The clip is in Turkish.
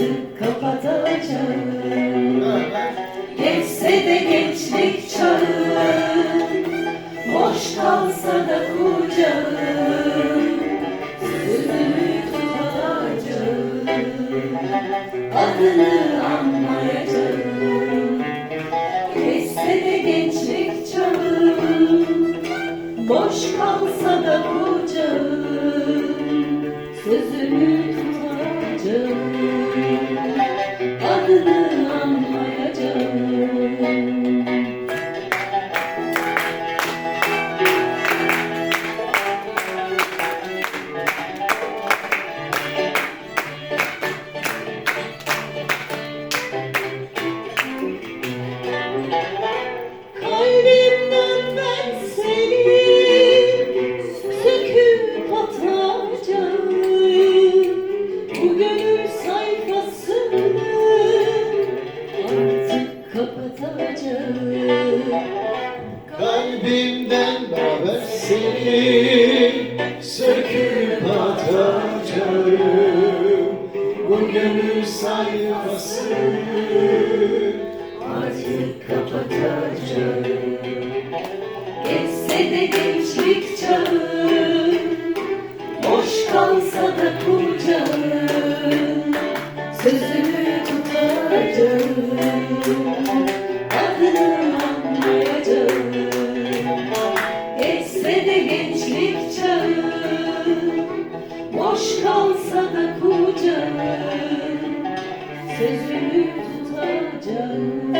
artık kapatacağım. Geçse de gençlik çağı Boş kalsa da kucağım Sözümü tutacağım Adını anmayacağım. Geçse de gençlik çağı Boş kalsa da kucağım Sözümü tadının Kalbimden ben seni Kalbimden haber seni söküp atacağım. Bu gönül sayfasını artık kapatacağım. Geçse de gençlik çağı Boş kalsa da kucağım Sözümü tutacağım.